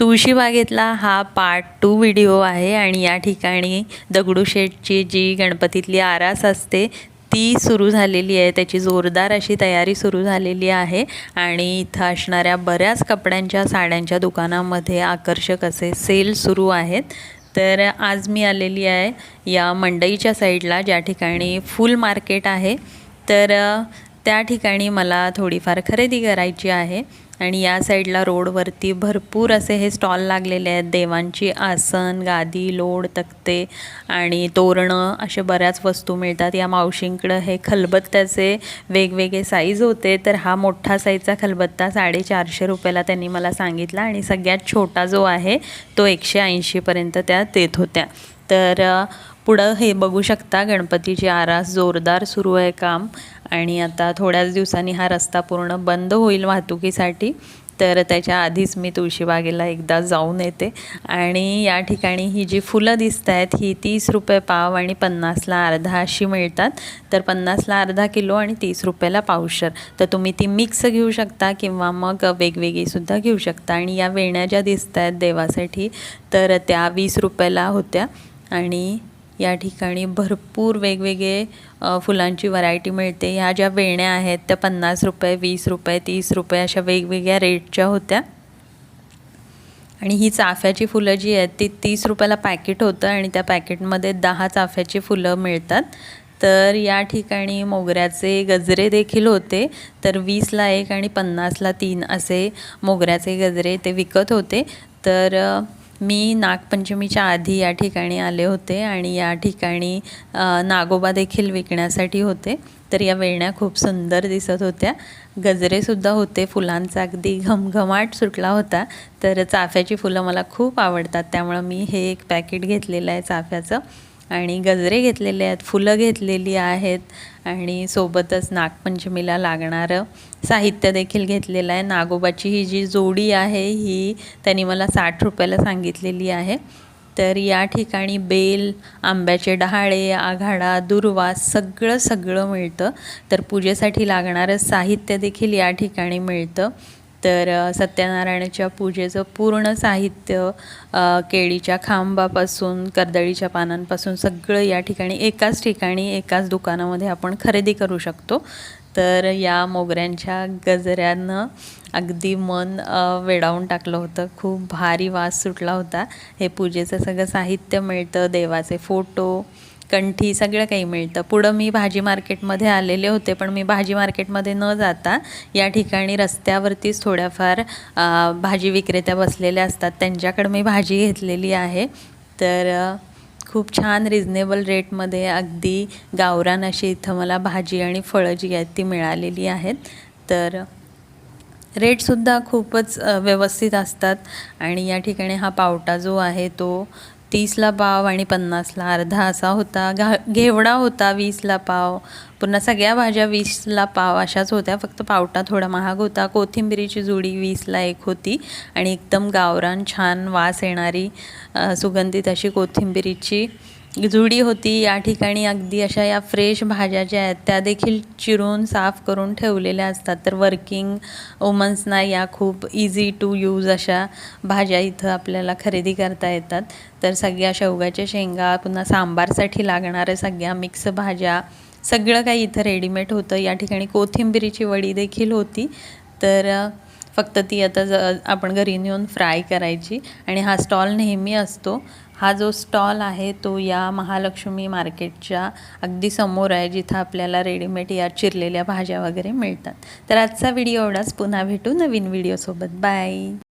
तुळशीबागेतला हा part two video आहे आणि या ठिकाणी दगडूशेठची जी गणपतीतली आरास असते ती सुरू झालेली आहे. त्याची जोरदार अशी तयारी सुरू झालेली आहे आणि इथं असणाऱ्या बऱ्याच कपड्यांच्या साड्यांच्या दुकानामध्ये आकर्षक असे सेल सुरू आहेत. तर आज मी आलेली आहे या मंडईच्या साईडला ज्या ठिकाणी फुल मार्केट आहे. तर त्या ठिकाणी मला थोडीफार खरेदी करायची आहे. आणि या साईडला रोडवरती भरपूर असे हे स्टॉल लागलेले आहेत. देवांची आसन गादी लोड तक्ते आणि तोरणं अशा बऱ्याच वस्तू मिळतात. या मावशींकडं हे खलबत्त्याचे वेगवेगळे साईज होते. तर हा मोठा साईजचा खलबत्ता साडेचारशे रुपयाला त्यांनी मला सांगितला आणि सगळ्यात छोटा जो आहे तो एकशे ऐंशीपर्यंत त्या देत होत्या. तर पुढं हे बघू शकता गणपतीची आरास जोरदार सुरू आहे काम. आणि आता थोड्याच दिवसांनी हा रस्ता पूर्ण बंद होईल वाहतुकीसाठी तर त्याच्या आधीच मी तुळशीबागेला एकदा जाऊन येते. आणि या ठिकाणी ही जी फुलं दिसत आहेत ही तीस रुपये पाव आणि पन्नासला अर्धा अशी मिळतात. तर पन्नासला अर्धा किलो आणि तीस रुपयाला पावशर. तर तुम्ही ती मिक्स घेऊ शकता किंवा मग वेगवेगळीसुद्धा घेऊ शकता. आणि या वेण्या ज्या दिसत आहेत देवासाठी तर त्या वीस रुपयाला होत्या. आणि या ठिकाणी भरपूर वेगवेगळे फुलांची व्हरायटी मिळते. ह्या ज्या वेण्या आहेत त्या पन्नास रुपये वीस रुपये तीस रुपये अशा वेगवेगळ्या रेटच्या होत्या. आणि ही चाफ्याची फुलं जी आहेत ती तीस रुपयाला पॅकेट होतं आणि त्या पॅकेटमध्ये दहा चाफ्याची फुलं मिळतात. तर या ठिकाणी मोगऱ्याचे गजरे देखील होते. तर वीसला एक आणि पन्नासला तीन असे मोगऱ्याचे गजरे ते विकत होते. तर मी नागपंचमीच्या आधी या ठिकाणी आले होते आणि या ठिकाणी नागोबा देखील विकण्यासाठी होते. तर या वेण्या खूप सुंदर दिसत होत्या. गजरेसुद्धा होते फुलांचा अगदी घमघमाट सुटला होता. तर चाफ्याची फुलं मला खूप आवडतात त्यामुळं मी हे एक पॅकेट घेतलेलं आहे चाफ्याचं. आणि गजरे घेतलेले आहेत फुलं घेतलेली आहेत आणि सोबतच नागपंचमीला लागणारं साहित्य देखील घेतलेलं आहे. नागोबाची ही जी जोडी आहे ही त्यांनी मला साठ रुपयाला सांगितलेली आहे. तर या ठिकाणी बेल आंब्याचे डहाळे आघाडा दुर्वा सगळं सगळं मिळतं. तर पूजेसाठी लागणारं साहित्य देखील या ठिकाणी मिळतं. तर सत्यनारायणाच्या पूजेचं पूर्ण साहित्य केळीच्या खांबापासून कर्दळीच्या पानांपासून सगळं या ठिकाणी एकाच ठिकाणी एकाच दुकानामध्ये आपण खरेदी करू शकतो. तर या मोगऱ्यांच्या गजऱ्यानं अगदी मन वेडावून टाकलं होतं. खूप भारी वास सुटला होता. हे पूजेचं सगळं साहित्य मिळतं देवाचे फोटो कंठी सगळं काही मिळतं. पुढं मी भाजी मार्केटमध्ये आलेले होते पण मी भाजी मार्केटमध्ये न जाता या ठिकाणी रस्त्यावरतीच थोड्याफार भाजी विक्रेत्या बसलेल्या असतात. त्यांच्याकडे मी भाजी घेतलेली आहे. तर खूप छान रिजनेबल रेटमध्ये अगदी गावरान अशी इथं मला भाजी आणि फळं जी आहेत ती मिळालेली आहेत. तर रेटसुद्धा खूपच व्यवस्थित असतात. आणि या ठिकाणी हा पावटा जो आहे तो तीसला पाव आणि पन्नासला अर्धा असा होता. घा घेवडा होता वीसला पाव. पुन्हा सगळ्या भाज्या वीसला पाव अशाच होत्या. फक्त पावटा थोडा महाग होता. कोथिंबिरीची जुडी वीसला एक होती आणि एकदम गावरान छान वास येणारी सुगंधित अशी कोथिंबिरीची जुडी होती या ठिकाणी अगदी अशा या फ्रेश भाज्या ज्या आहेत त्या देखील चिरून साफ करून ठेवलेल्या असतात. तर वर्किंग वुमन्सना या खूप इझी टू यूज अशा भाज्या इथं आपल्याला खरेदी करता येतात. तर सगळ्या शेवगाच्या शेंगा पुन्हा सांबारसाठी लागणाऱ्या सगळ्या मिक्स भाज्या सगळं काही इथं रेडीमेड होतं. या ठिकाणी कोथिंबिरीची वडी देखील होती. तर फक्त ती आता ज आपण घरी नेऊन फ्राय करायची. आणि हा स्टॉल नेहमी असतो. हा जो स्टॉल आहे तो या महालक्ष्मी मार्केटच्या अगदी समोर आहे जिथं आपल्याला रेडीमेड या चिरलेल्या भाज्या वगैरे मिळतात. तर आजचा व्हिडिओ एवढाच. पुन्हा भेटू नवीन व्हिडिओसोबत बाय